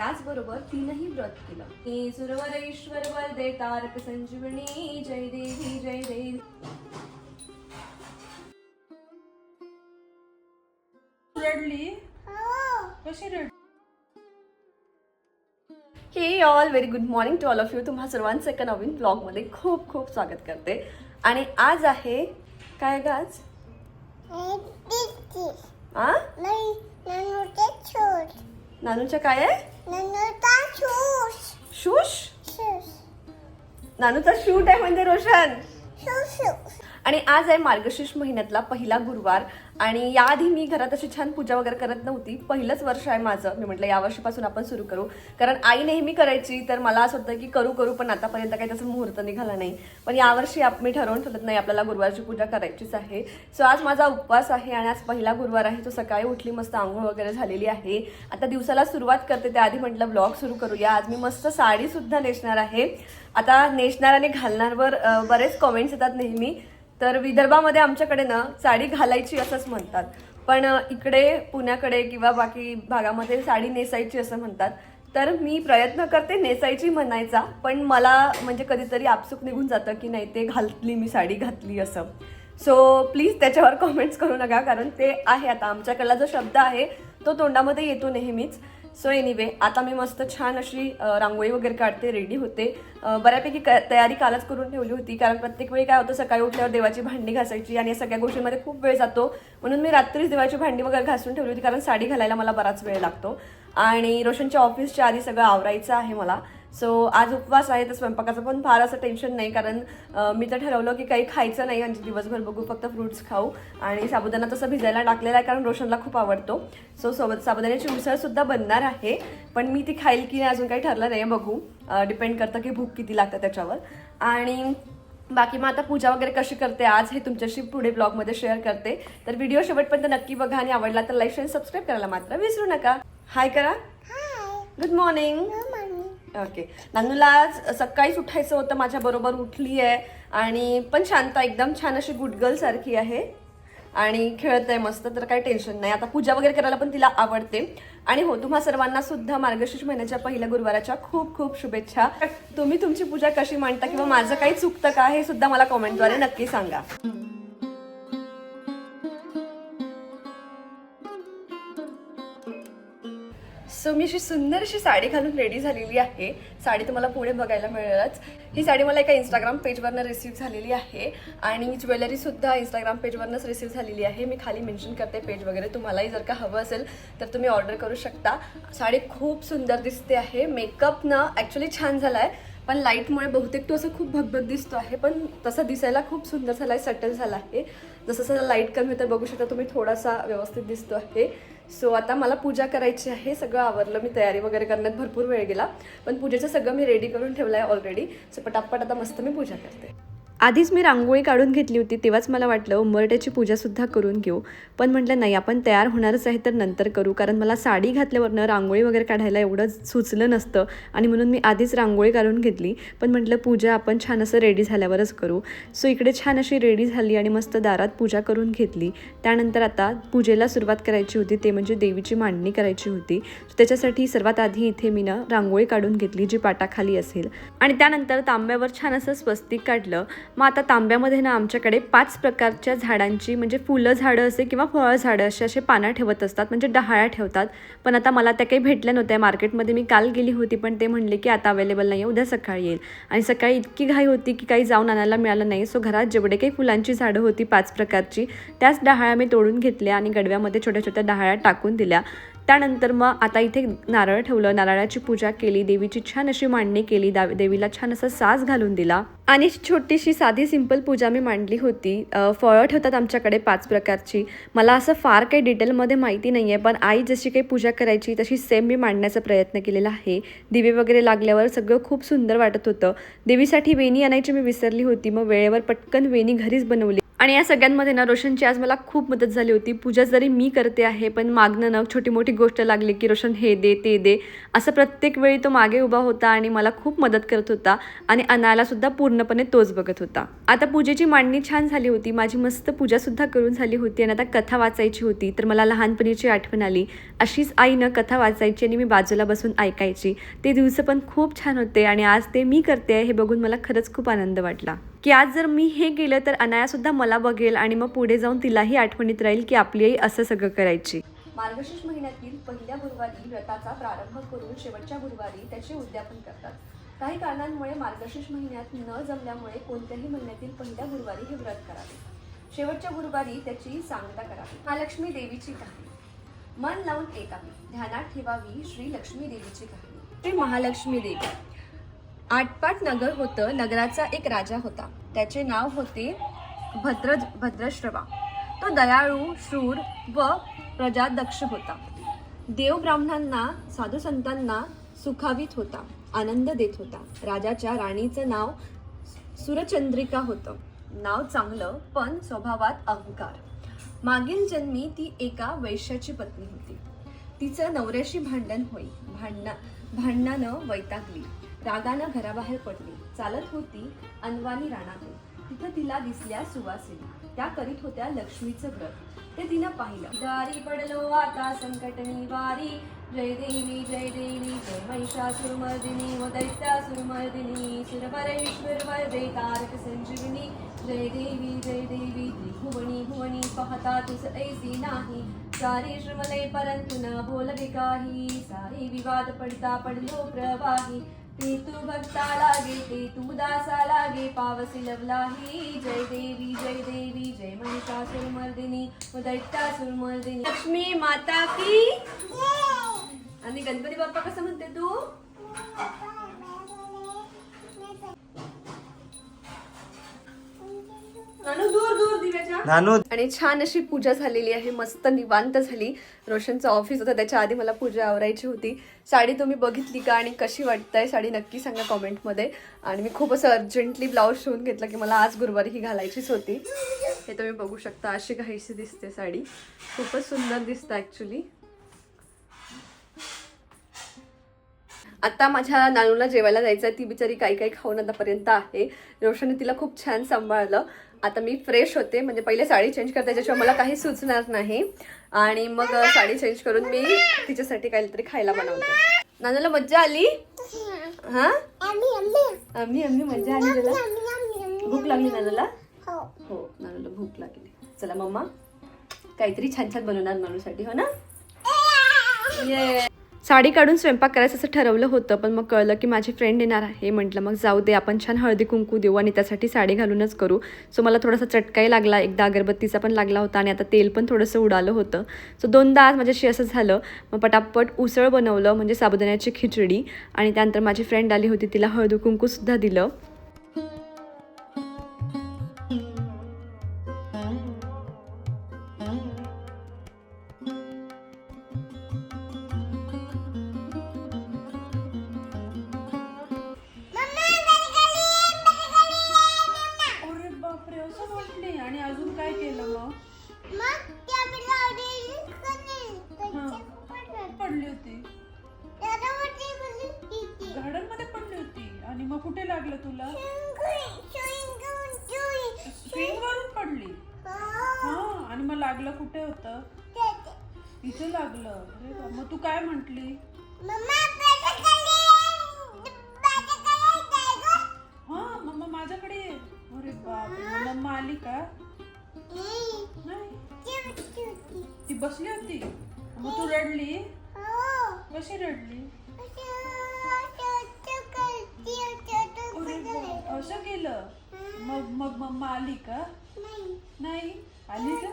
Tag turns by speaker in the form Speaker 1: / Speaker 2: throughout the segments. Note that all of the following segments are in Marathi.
Speaker 1: त्याचबरोबर तीनही व्रत केलं. हे सुरवर ईश्वर वर दे तारक संजीवनी जय देवी जय देवी.
Speaker 2: रडली? कशी रडली?
Speaker 1: Hey all very good morning to all of you तुम्हा सर्वांचं एका नवीन ब्लॉगमध्ये खूप खूप स्वागत करते. आणि आज आहे काय ग आज? आ? नानूच्या काय आहे? शूश. नानूचा शूट आहे म्हणजे रोशन. आणि आज आहे मार्गशीर्ष महिन्यातला पहिला गुरुवार आणि याआधी मी घरात अशी छान पूजा वगैरे करत नव्हती. पहिलंच वर्ष आहे माझं. मी म्हटलं या वर्षीपासून आपण सुरू करू. कारण आई नेहमी करायची तर मला असं होतं की करू करू पण आतापर्यंत काही त्याचा मुहूर्त निघाला नाही. पण यावर्षी आप मी ठरवून ठेवत नाही आपल्याला गुरुवारची पूजा करायचीच आहे. सो आज माझा उपवास आहे आणि आज पहिला गुरुवार आहे. तो सकाळी उठली मस्त आंघोळ वगैरे झालेली आहे. आता दिवसाला सुरुवात करते. त्याआधी म्हटलं ब्लॉग सुरू करूया. आज मी मस्त साडीसुद्धा नेसणार आहे. आता नेसणार आणि घालणारवर बरेच कॉमेंट्स येतात नेहमी. तर विदर्भामध्ये आमच्याकडे ना साडी घालायची असंच म्हणतात. पण इकडे पुण्याकडे किंवा बाकी भागामध्ये साडी नेसायची असं म्हणतात. तर मी प्रयत्न करते नेसायची म्हणायचा पण मला म्हणजे कधीतरी आपसुक निघून जातं की नाही ते घातली मी साडी घातली असं. सो प्लीज त्याच्यावर कॉमेंट्स करू नका कारण ते आहे आता. आमच्याकडला जो शब्द आहे तो तोंडामध्ये येतो नेहमीच. सो एनिवे आता मी मस्त छान अशी रांगोळी वगैरे काढते रेडी होते. बऱ्यापैकी क तयारी कालच करून ठेवली होती कारण प्रत्येक वेळी काय होतं सकाळी उठल्यावर देवाची भांडी घासायची आणि या सगळ्या गोष्टींमध्ये खूप वेळ जातो. म्हणून मी रात्रीच देवाची भांडी वगैरे घासून ठेवली होती कारण साडी घालायला मला बराच वेळ लागतो. आणि रोशनच्या ऑफिसच्या आधी सगळं आवरायचं आहे मला. सो आज उपवास आहे तर स्वयंपाकाचं पण फार असं टेन्शन नाही कारण मी तर ठरवलं की काही खायचं नाही म्हणजे दिवसभर बघू फक्त फ्रुट्स खाऊ. आणि साबुदाणा तसं भिजायला टाकलेला आहे कारण रोशनला खूप आवडतो. सो सोबत साबुदाण्याची उसळ सुद्धा बनणार आहे पण मी ती खाईल की नाही अजून काही ठरलं नाही बघू. डिपेंड करतं की भूक किती लागतं त्याच्यावर. आणि बाकी मग आता पूजा वगैरे कशी करते आज हे तुमच्याशी पुढे ब्लॉगमध्ये शेअर करते. तर व्हिडिओ शेवटपर्यंत नक्की बघा आणि आवडला तर लाईक आणि सबस्क्राईब करायला मात्र विसरू नका. हाय करा. गुड मॉर्निंग ओके नानूला आज सकाळीच उठायचं होतं माझ्या बरोबर उठली आहे आणि पण शांत एकदम छान अशी गुड सारखी आहे. आणि खेळत आहे मस्त तर काही टेन्शन नाही. आता पूजा वगैरे करायला पण तिला आवडते. आणि हो तुम्हा सर्वांना सुद्धा मार्गशीर्ष महिन्याच्या पहिल्या गुरुवाराच्या खूप खूप शुभेच्छा. तुम्ही तुमची पूजा कशी मांडता किंवा माझं काही चुकतं का हे सुद्धा मला कॉमेंटद्वारे नक्की सांगा. सो मी अशी सुंदर अशी साडी घालून रेडी झालेली आहे. साडी तुम्हाला पुढे बघायला मिळेलच. ही साडी मला एका इंस्टाग्राम पेजवरनं रिसीव्ह झालेली आहे. आणि ज्वेलरी सुद्धा इंस्टाग्राम पेजवरनंच रिसीव्ह झालेली आहे. मी खाली मेन्शन करते पेज वगैरे. तुम्हालाही जर का हवं असेल तर तुम्ही ऑर्डर करू शकता. साडी खूप सुंदर दिसते आहे. मेकअप ना ॲक्च्युली छान झाला आहे पण लाईटमुळे बहुतेक तो असं खूप भगभग दिसतो आहे पण तसा दिसायला खूप सुंदर झाला आहे सटल झाला आहे. जसं जसं लाइट कमी होतं बघू शकता तुम्ही थोडासा व्यवस्थित दिसतो आहे. सो आता मला पूजा करायची आहे सगळं आवरलं मी तयारी वगैरे करण्यात भरपूर वेळ गेला पण पूजेचं सगळं मी रेडी करून ठेवलं आहे ऑलरेडी सो पटापट आता मस्त मी पूजा करते. आधीच मी रांगोळी काढून घेतली होती तेव्हाच मला वाटलं उंबरट्याची पूजासुद्धा करून घेऊ. पण म्हटलं नाही आपण तयार होणारच आहे तर नंतर करू. कारण मला साडी घातल्यावरनं रांगोळी वगैरे काढायला एवढं सुचलं नसतं आणि म्हणून मी आधीच रांगोळी काढून घेतली. पण म्हटलं पूजा आपण छान असं रेडी झाल्यावरच करू. सो इकडे छान अशी रेडी झाली आणि मस्त दारात पूजा करून घेतली. त्यानंतर आता पूजेला सुरुवात करायची होती ते म्हणजे देवीची मांडणी करायची होती. त्याच्यासाठी सर्वात आधी इथे मी ना रांगोळी काढून घेतली जी पाटाखाली असेल. आणि त्यानंतर तांब्यावर छान असं स्वस्तिक काढलं. मग आता तांब्यामध्ये ना आमच्याकडे पाच प्रकारच्या झाडांची म्हणजे फुलं झाडं असे किंवा फळं झाडं असे असे पानं ठेवत असतात. म्हणजे डहाळ्या ठेवतात. पण आता मला त्या काही भेटल्या नव्हत्या. मार्केटमध्ये मी काल गेली होती पण ते म्हणले की आता अवेलेबल नाही आहे उद्या सकाळी येईल. आणि सकाळी इतकी घाई होती की काही जाऊन आणायला मिळालं नाही. सो घरात जेवढे काही फुलांची झाडं होती पाच प्रकारची त्याच डहाळ्या मी तोडून घेतल्या आणि गडव्यामध्ये छोट्या छोट्या डहाळ्या टाकून दिल्या. त्यानंतर मग आता इथे नारळ ठेवलं नारळाची पूजा केली देवीची छान अशी मांडणी केली दा देवीला छान असा साज घालून दिला. आणि छोटीशी साधी सिंपल पूजा मी मांडली होती. फळं ठेवतात आमच्याकडे पाच प्रकारची. मला असं फार काही डिटेलमध्ये माहिती नाही आहे पण आई जशी काही पूजा करायची तशी सेम मी मांडण्याचा प्रयत्न केलेला आहे. दिवे वगैरे लागल्यावर सगळं खूप सुंदर वाटत होतं. देवीसाठी वेणी आणायची मी विसरली होती. मग वेळेवर पटकन वेणी घरीच बनवली. आणि या सगळ्यांमध्ये ना रोशनची आज मला खूप मदत झाली होती. पूजा जरी मी करते आहे पण मागणं ना छोटी मोठी गोष्ट लागली की रोशन हे दे ते दे. असं प्रत्येक वेळी तो मागे उभा होता आणि मला खूप मदत करत होता आणि अनालासुद्धा पूर्णपणे तोच बघत होता. आता पूजेची मांडणी छान झाली होती. माझी मस्त पूजासुद्धा करून झाली होती आणि आता कथा वाचायची होती. तर मला लहानपणीची आठवण आली. अशीच आईनं कथा वाचायची आणि मी बाजूला बसून ऐकायची. ते दिवस पण खूप छान होते आणि आज ते मी करते आहे हे बघून मला खरंच खूप आनंद वाटला. की आज जर मी हे केलं तर अनायासुद्धा मला बघेल आणि मग पुढे जाऊन तिलाही आठवणीत राहील की आपली आई असं सगळं करायची. मार्गशीर्ष महिन्यातील पहिल्या गुरुवारी व्रताचा प्रारंभ करून शेवटच्या गुरुवारी त्याचे उद्यापन करतात. काही कारणांमुळे मार्गशीर्ष महिन्यात न जमल्यामुळे कोणत्याही महिन्यातील पहिल्या गुरुवारी हे व्रत करावे. शेवटच्या गुरुवारी त्याची सांगता करावी. महालक्ष्मी देवीची कहाणी. मन लावून ऐकावी ध्यानात ठेवावी श्री लक्ष्मी देवीची कहाणी. ते महालक्ष्मी देवी. आटपाट नगर होतं नगराचा एक राजा होता. त्याचे नाव होते भद्र भद्रश्रवा. तो दयाळू शूर व प्रजादक्ष होता. देव ब्राह्मणांना साधू संतांना सुखावीत होता आनंद देत होता. राजाच्या राणीचं नाव सुरचंद्रिका होतं. नाव चांगलं पण स्वभावात अहंकार. मागील जन्मी ती एका वैश्याची पत्नी होती. तिचं नवऱ्याशी भांडण होई. भांडणा भांडणानं वैतागली. रागानं घराबाहेर पडली. चालत होती अनवानी रानातून तिथं तिला दिसल्या सुवासिनी. त्या करीत होत्या लक्ष्मीचं व्रत. ते तिनं पाहिलं. दारी पडलो आता संकट निवारी जय देवी जय देवी. जय महिषासुरमर्दिनी. व दैत्यासुरमर्दिनी सुरपरेश्वर वरदे तारक संजीवनी. जय देवी जय देवी. त्रिभुवनी भुवनी पाहता तुझ ऐसी नाही. सारी श्रमले परंतु न बोलवे काही. सारी विवाद पडता पडलो प्रवाही. ते तू भक्ता लागे ते तू दासा लागे पावसी लवलाही जय देवी जय देवी जय महिषासुर मर्दिनी दैत्यासुर मर्दिनी. लक्ष्मी माता की. आणि गणपती बाप्पा कसं म्हणते तू? नानू दूर दूर दिव्याच्या.
Speaker 3: नानू.
Speaker 1: आणि छान अशी पूजा झालेली आहे मस्त निवांत झाली. रोशनचं ऑफिस होतं त्याच्या आधी मला पूजा आवरायची होती. साडी तुम्ही बघितली का आणि कशी वाटतंय? साडी नक्की सांगा कॉमेंटमध्ये. आणि मी खूप असं अर्जंटली ब्लाऊज शिवून घेतलं की मला आज गुरुवारी ही घालायचीच होती. हे तुम्ही बघू शकता अशी काहीशी दिसते साडी. खूपच सुंदर दिसतं ॲक्च्युली आता माझ्या नानूला जेवायला जायचं आहे ती बिचारी काही काही खाऊन आतापर्यंत आहे. रोशनने तिला खूप छान सांभाळलं. आता मी फ्रेश होते. म्हणजे पहिले साडी चेंज करते त्याच्याशिवाय मला काही सुचणार नाही. आणि मग साडी चेंज करून मी तिच्यासाठी काहीतरी खायला बनवते. नानूला मज्जा आली? हा? आम्ही आम्ही मज्जा आली तुला भूक लागली नानूला? हो. नानूला भूक लागली. चला मम्मा काहीतरी छान छान बनवणार नानूसाठी हो ना? ये साडी काढून स्वयंपाक करायचं असं ठरवलं होतं पण मग कळलं की माझी फ्रेंड येणार आहे. म्हटलं मग जाऊ दे आपण छान हळदी कुंकू देऊ आणि त्यासाठी साडी घालूनच करू. सो मला थोडासा चटकाही लागला. एकदा अगरबत्तीचा पण लागला होता आणि आता तेल पण थोडंसं उडालं होतं. सो दोनदा आज माझ्याशी असं झालं. मग पटापट उसळ बनवलं म्हणजे साबुदाण्याची खिचडी आणि त्यानंतर माझी फ्रेंड आली होती तिला हळदी कुंकूसुद्धा दिलं.
Speaker 2: स्विंग वरून पडली. हा आणि मग लागलं कुठे होतं? इथे लागलं. मग तू काय म्हंटली? हा मम्मा माझ्याकडे ये. अरे बापरे मम्मा आली का नाही ती बसली होती. मग तू रडली? कशी रडली? असं केलं? मग मग मम्मा आली का? नाही. आली का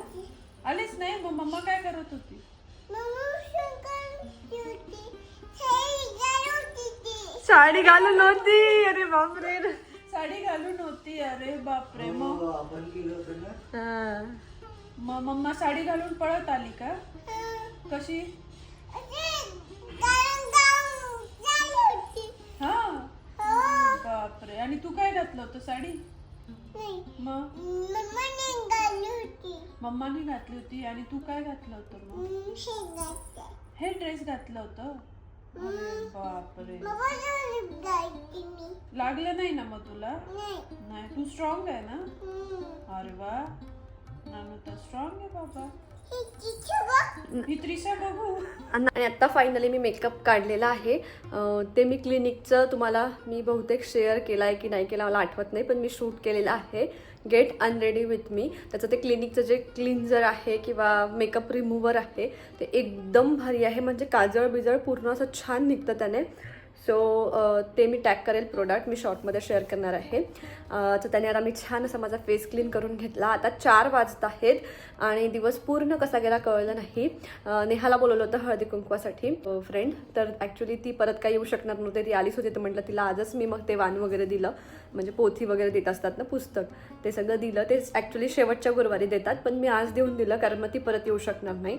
Speaker 2: आलीच नाही? मग मम्मा काय करत होती?
Speaker 1: साडी घालून होती अरे बापरे.
Speaker 2: साडी घालून होती अरे बापरे. मग?
Speaker 1: हा.
Speaker 2: मग मम्मा साडी घालून पळत आली का? कशी? हा. बापरे. आणि तू काय घातलं होतं साडी? मग? मम्मानी घातली होती. आणि तू काय घातलं होतं मग? हे ड्रेस घातलं होतं? अरे बापरे. लागलं नाही ना मग तुला? नाही. तू स्ट्रॉंग आहे ना? अरे वा. नानू तर स्ट्रॉंग आहे बाबा.
Speaker 1: आणि आत्ता फायनली मी मेकअप काढलेला आहे. ते मी क्लिनिकचं तुम्हाला मी बहुतेक शेअर केलं आहे की नाही केला मला आठवत नाही पण मी शूट केलेलं आहे. गेट अनरेडी विथ मी त्याचं ते क्लिनिकचं जे क्लिन्झर आहे किंवा मेकअप रिमूव्हर आहे ते एकदम भारी आहे. म्हणजे काजळ बिजळ पूर्ण असं छान निघतं त्याने. सो ते मी टॅग करेल प्रोडक्ट मी शॉर्टमध्ये शेअर करणार आहे. तर त्याने आता मी छान असा माझा फेस क्लीन करून घेतला. आता चार वाजत आहेत आणि दिवस पूर्ण कसा गेला कळलं नाही. नेहाला बोलवलं होतं हळदी कुंकवासाठी फ्रेंड तर ॲक्च्युली ती परत काही येऊ शकणार नव्हते. ती आलीच होती तर म्हटलं तिला आजच मी मग ते वाण वगैरे दिलं. म्हणजे पोथी वगैरे देत असतात ना पुस्तक. ते सगळं दिलं. ते ॲक्च्युली शेवटच्या गुरुवारी देतात पण मी आज देऊन दिलं कारण मग ती परत येऊ शकणार नाही.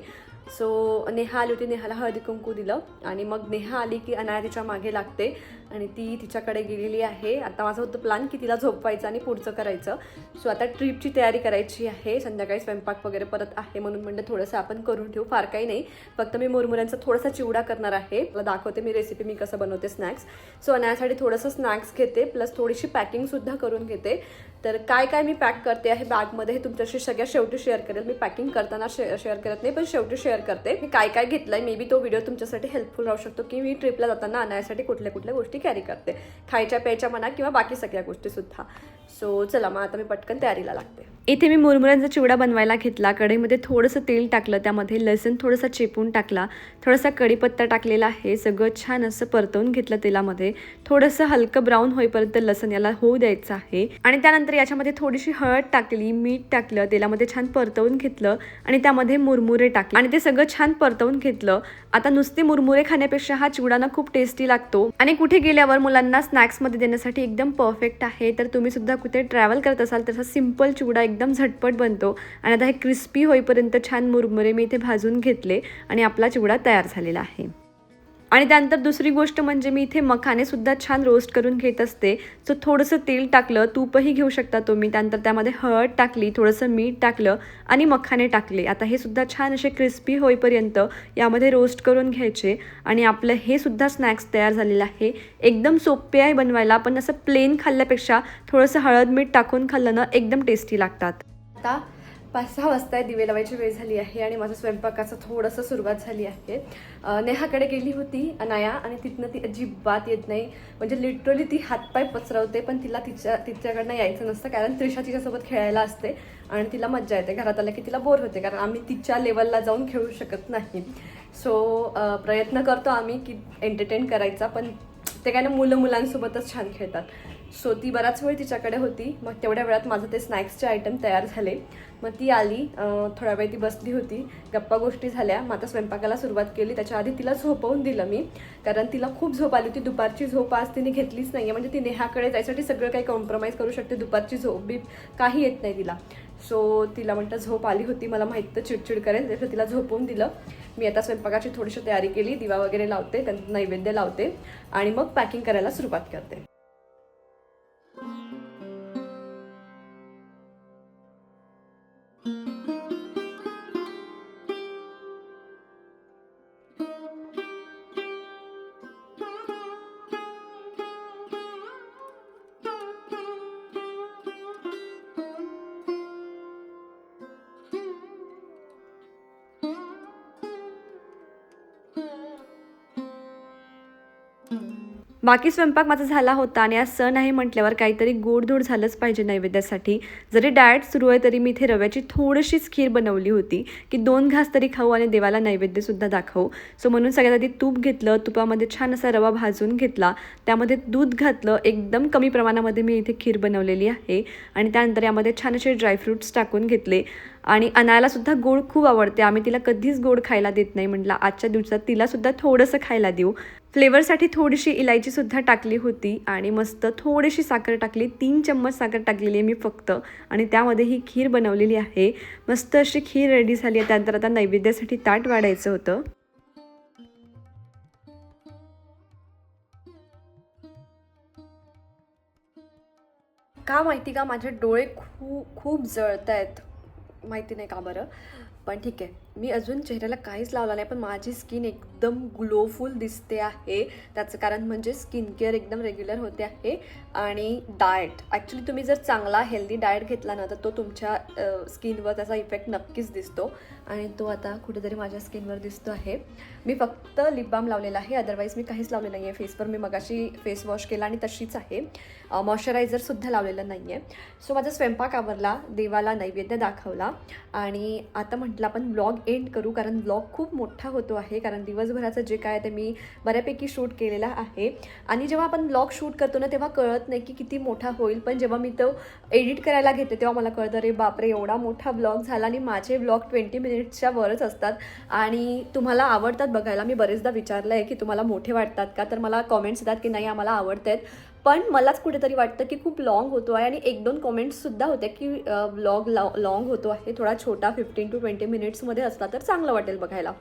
Speaker 1: सो नेहा आली होती नेहाला हळदी कुंकू दिलं आणि मग नेहा आली की अनाया तिच्यामागे लागते आणि ती तिच्याकडे गेलेली आहे. आता माझं होतं प्लॅन की तिला झोपवायचं आणि पुढचं करायचं. सो आता ट्रिपची तयारी करायची आहे. संध्याकाळी स्वयंपाक वगैरे परत आहे म्हणून म्हणलं थोडंसं आपण करून ठेवू. फार काही नाही. फक्त मी मुरमुऱ्यांचा थोडासा चिवडा करणार आहे. मला दाखवते मी रेसिपी मी कसं बनवते स्नॅक्स सो अनायासाठी थोडंसं स्नॅक्स घेते प्लस थोडीशी पॅक पॅकिंगसुद्धा करून घेते. तर काय काय मी पॅक करते आहे बॅगमध्ये हे तुमच्याशी सगळ्या शेवटी शेअर करेल. मी पॅकिंग करताना शे शेअर करत नाही पण शेवटी शेअर करते. मी काय काय घेतलं आहे मे बी तो व्हिडिओ तुमच्यासाठी हेल्पफुल राहू शकतो की मी ट्रिपला जाताना आणायसाठी कुठल्या कुठल्या गोष्टी कॅरी करते. खायच्या प्यायच्या म्हणा किंवा बाकी सगळ्या गोष्टीसुद्धा सो चला मग आता मी पटकन तयारीला लागते. इथे मी मुरमुऱ्यांचा चिवडा बनवायला घेतला. कढईमध्ये थोडंसं तेल टाकलं त्यामध्ये लसूण थोडंसं चेपून टाकला. थोडासा कढीपत्ता टाकलेला आहे. सगळं छान असं परतवून घेतलं तेलामध्ये. थोडंसं हलकं ब्राऊन होईपर्यंत लसूण याला होऊ द्यायचं आहे. आणि त्यानंतर याच्यामध्ये थोडीशी हळद टाकली मीठ टाकलं तेलामध्ये छान परतवून घेतलं आणि त्यामध्ये मुरमुरे टाकले. आणि ते सगळं छान परतवून घेतलं. आता नुसते मुरमुरे खाण्यापेक्षा हा चिवडा ना खूप टेस्टी लागतो. आणि कुठे गेल्यावर मुलांना स्नॅक्समध्ये देण्यासाठी एकदम परफेक्ट आहे. तर तुम्ही सुद्धा कुठे ट्रॅव्हल करत असाल तर सिंपल चिवडा एकदम एकदम झटपट बनतो आणि आता हे क्रिस्पी होईपर्यंत छान मुरमुरे मी इथे भाजून घेतले आणि आपला चिवडा तयार झालेला आहे. आणि त्यानंतर दुसरी गोष्ट म्हणजे मी इथे मखानेसुद्धा छान रोस्ट करून घेत असते. सो थोडंसं तेल टाकलं तूपही घेऊ शकता तुम्ही. त्यानंतर त्यामध्ये हळद टाकली थोडंसं मीठ टाकलं आणि मखाने टाकले. आता हे सुद्धा छान असे क्रिस्पी होईपर्यंत यामध्ये रोस्ट करून घ्यायचे. आणि आपलं हे सुद्धा स्नॅक्स तयार झालेलं आहे. एकदम सोपे आहे बनवायला पण असं प्लेन खाल्ल्यापेक्षा थोडंसं हळद मीठ टाकून खाल्लं ना एकदम टेस्टी लागतात. आता पाच सहा वाजता दिवे लावायची वेळ झाली आहे आणि माझं स्वयंपाकाचं थोडंसं सुरुवात झाली आहे. नेहाकडे गेली होती अनाया आणि तिथनं ती अजिबात येत नाही. म्हणजे लिटरली ती हातपाय पसरवते पण तिला तिच्या तिच्याकडनं यायचं नसतं कारण त्रिशा तिच्यासोबत खेळायला असते आणि तिला मज्जा येते. घरात आल्या की तिला बोर होते कारण आम्ही तिच्या लेवलला जाऊन खेळू शकत नाही. सो प्रयत्न करतो आम्ही की एंटरटेन करायचा पण ते काय ना मुलं मुलांसोबतच छान खेळतात. सो ती बराच वेळ तिच्याकडे होती. मग तेवढ्या वेळात माझं ते स्नॅक्सचे आयटम तयार झाले. मग ती आली. थोडा वेळ ती बसली होती. गप्पा गोष्टी झाल्या. मग आता स्वयंपाकाला सुरुवात केली. त्याच्या आधी तिला झोपवून दिलं मी. कारण तिला खूप झोप आली होती. दुपारची झोप आज तिने घेतलीच नाही म्हणजे ती नेहाकडे जायसाठी सगळं काही कॉम्प्रोमाइज करू शकते. दुपारची झोप बी काही येत नाही तिला. सो तिला म्हणतं झोप आली होती. मला माहीत तर चिडचिड करेल. त्याचं तिला झोपवून दिलं. मी आता स्वयंपाकाची थोडीशी तयारी केली. दिवा वगैरे लावते. त्यांना नैवेद्य लावते. आणि मग पॅकिंग करायला सुरुवात करते. बाकी स्वयंपाक माझा झाला होता आणि आज सण आहे म्हटल्यावर काहीतरी गोडधोड झालंच पाहिजे नैवेद्यासाठी. जरी डाएट सुरू आहे तरी मी इथे रव्याची थोडीशीच खीर बनवली होती की दोन घास तरी खाऊ आणि देवाला नैवेद्यसुद्धा दाखवू. सो म्हणून सगळ्यात आधी तूप घेतलं तुपामध्ये छान असा रवा भाजून घेतला. त्यामध्ये दूध घातलं एकदम कमी प्रमाणामध्ये मी इथे खीर बनवलेली आहे. आणि त्यानंतर यामध्ये छान असे ड्रायफ्रूट्स टाकून घेतले. आणि अनायलासुद्धा गोड खूप आवडते. आम्ही तिला कधीच गोड खायला देत नाही म्हटलं. आजच्या दिवसात तिलासुद्धा थोडंसं खायला देऊ. फ्लेवरसाठी थोडीशी इलायचीसुद्धा टाकली होती आणि मस्त थोडीशी साखर टाकली. तीन चम्मच साखर टाकलेली आहे मी फक्त आणि त्यामध्ये ही खीर बनवलेली आहे. मस्त अशी खीर रेडी झाली आहे. त्यानंतर आता नैवेद्यासाठी ताट वाढायचं होतं. का माहिती का? माझे डोळे खूप खूप जळत आहेत माहिती नाही का बरं? पण ठीक आहे. मी अजून चेहऱ्याला काहीच लावला नाही पण माझी स्किन एकदम ग्लोफुल दिसते आहे. त्याचं कारण म्हणजे स्किन केअर एकदम रेग्युलर होते आहे. आणि डाएट ॲक्च्युली तुम्ही जर चांगला हेल्दी डाएट घेतला ना तर तो तुमच्या स्किनवर त्याचा इफेक्ट नक्कीच दिसतो. आणि तो आता कुठेतरी माझ्या स्किनवर दिसतो आहे. मी फक्त लिप बाम लावलेला आहे. अदरवाईज मी काहीच लावलेलं नाही आहे फेसवर मी मगाशी फेस वॉश केला आणि तशीच आहे. मॉइश्चरायझरसुद्धा लावलेलं नाही आहे सो माझा स्वयंपाक आवरला देवाला नैवेद्य दाखवला. आणि आता म्हटलं आपण ब्लॉग एंड करू कारण ब्लॉग खूप मोठा होतो आहे कारण दिवसभराचं जे काय ते मी बऱ्यापैकी शूट केलेला आहे. आणि जेव्हा आपण ब्लॉग शूट करतो ना तेव्हा कळत नाही की किती मोठा होईल. पण जेव्हा मी तो एडिट करायला घेते तेव्हा मला कळतं रे बापरे एवढा मोठा ब्लॉग झाला आणि माझे ब्लॉग ट्वेंटी मिनिट्सच्या वरच असतात. आणि तुम्हाला आवडतात बघायला. मी बरेचदा विचारलं आहे की तुम्हाला मोठे वाटतात का? तर मला कॉमेंट्स येतात की नाही आम्हाला आवडत आहेत पण मलाच कुठेतरी वाटतं की खूप लाँग होतो आहे आणि एक दोन कॉमेंट्ससुद्धा होते की ब्लॉग लाँग होतो आहे. थोडा छोटा फिफ्टीन टू ट्वेंटी मिनिट्समध्ये असला तर चांगलं वाटेल बघायला.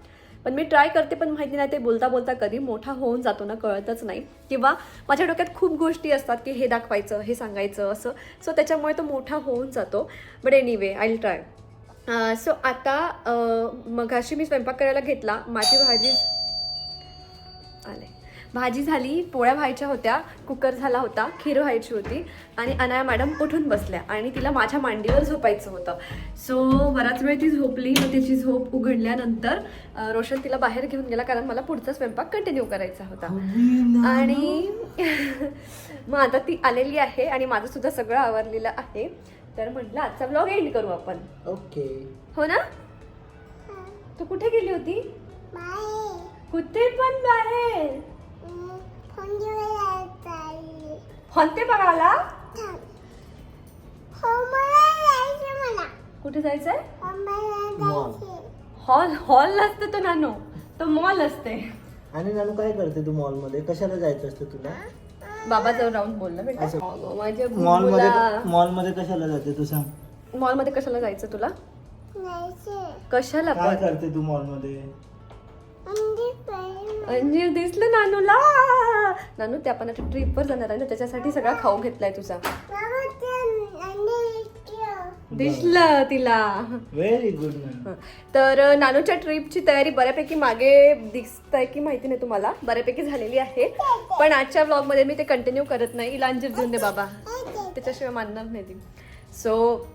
Speaker 1: पण मी ट्राय करते पण माहिती नाही ते बोलता बोलता कधी मोठा होऊन जातो ना कळतच नाही. किंवा माझ्या डोक्यात खूप गोष्टी असतात की हे दाखवायचं हे सांगायचं असं. सो त्याच्यामुळे तो मोठा होऊन जातो. But anyway I try so आता मगाशी मी स्वयंपाक करायला घेतला. माझी भाजी आले. भाजी झाली पोळ्या व्हायच्या होत्या कुकर झाला होता खीर व्हायची होती आणि अनाया मॅडम उठून बसल्या आणि तिला माझ्या मांडीवर झोपायचं होतं. सो बराच वेळ ती झोपली मग तिची झोप उघडल्यानंतर रोशन तिला बाहेर घेऊन गेला कारण मला पुढचा स्वयंपाक कंटिन्यू करायचा होता. आणि मग आता ती आलेली आहे आणि माझं सुद्धा सगळं आवरलेलं आहे. तर म्हटलं आजचा ब्लॉग एंड करू आपण.
Speaker 3: ओके.
Speaker 1: हो ना? तू कुठे गेली होती? कुठे पण बाहेर? हॉन्ते बघायला? कुठे जायचंय?
Speaker 3: मॉल
Speaker 1: हॉल हॉल नसते तो नानो. तो मॉल असते.
Speaker 3: आणि नानू काय करते तू मॉलमध्ये कशाला जायचं असतं तुला?
Speaker 1: बाबा जवळ राहून बोल ना बेटा. माझ्या
Speaker 3: मॉलमध्ये. मॉलमध्ये कशाला जाते तू सांग.
Speaker 1: मॉलमध्ये कशाला जायचं तुला? कशाला
Speaker 3: काय करते तू मॉलमध्ये
Speaker 1: अंजीर दिसलं नानूला. नानू ते आपण आता ट्रिपवर जाणार आहे ना त्याच्यासाठी सगळा खाऊ घेतलाय तुझा. दिसलं तिला.
Speaker 3: Very good.
Speaker 1: तर नानूच्या ट्रिपची तयारी बऱ्यापैकी मागे दिसत आहे की माहिती नाही तुम्हाला. बऱ्यापैकी झालेली आहे. पण आजच्या ब्लॉगमध्ये मी ते कंटिन्यू करत नाही. इला अंजीर देऊन दे बाबा. त्याच्याशिवाय मानणार नाही ती. सो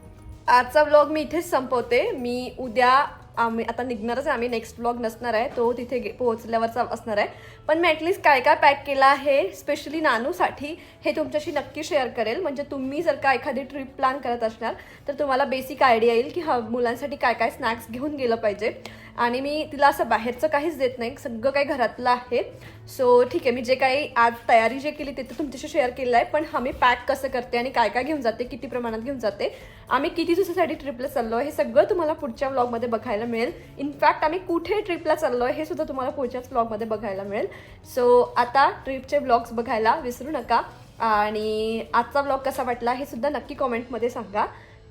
Speaker 1: आजचा ब्लॉग मी इथेच संपवते. मी उद्या आम्ही आता निघणारच आहे. आम्ही नेक्स्ट ब्लॉग नसणार आहे. तो तिथे गे- पोहोचल्यावरचा असणार आहे. पण मी ॲटलिस्ट काय काय पॅक केलं आहे स्पेशली नानूसाठी हे तुमच्याशी नक्की शेअर करेल. म्हणजे तुम्ही जर का एखादी ट्रिप प्लॅन करत असणार तर तुम्हाला बेसिक आयडिया येईल की हा मुलांसाठी काय काय स्नॅक्स घेऊन गेलं पाहिजे. आणि मी तिला असं बाहेरचं काहीच देत नाही सगळं काही घरातलं आहे. सो ठीक आहे मी जे काही आज तयारी जे केली ते तर तुमच्याशी शेअर केलं आहे पण हा मी पॅक कसं करते आणि काय काय घेऊन जाते किती प्रमाणात घेऊन जाते आम्ही किती दिवसासाठी ट्रिपला चाललो आहे हे सगळं तुम्हाला पुढच्या व्लॉगमध्ये बघायला मिळेल. इनफॅक्ट आम्ही कुठे ट्रिपला चाललो आहे हे सुद्धा तुम्हाला पुढच्याच व्लॉगमध्ये बघायला मिळेल. सो आता ट्रिपचे ब्लॉग्स बघायला विसरू नका. आणि आजचा ब्लॉग कसा वाटला हे सुद्धा नक्की कॉमेंटमध्ये सांगा.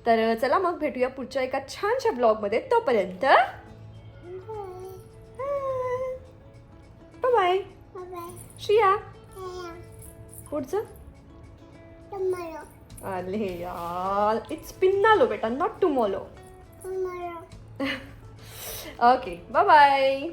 Speaker 1: तर चला मग भेटूया पुढच्या एका छानशा ब्लॉगमध्ये तोपर्यंत बाय. श्रिया. पुढचं? आले यार. इट्स पिन्नालो बेटा not tomorrow okay bye bye.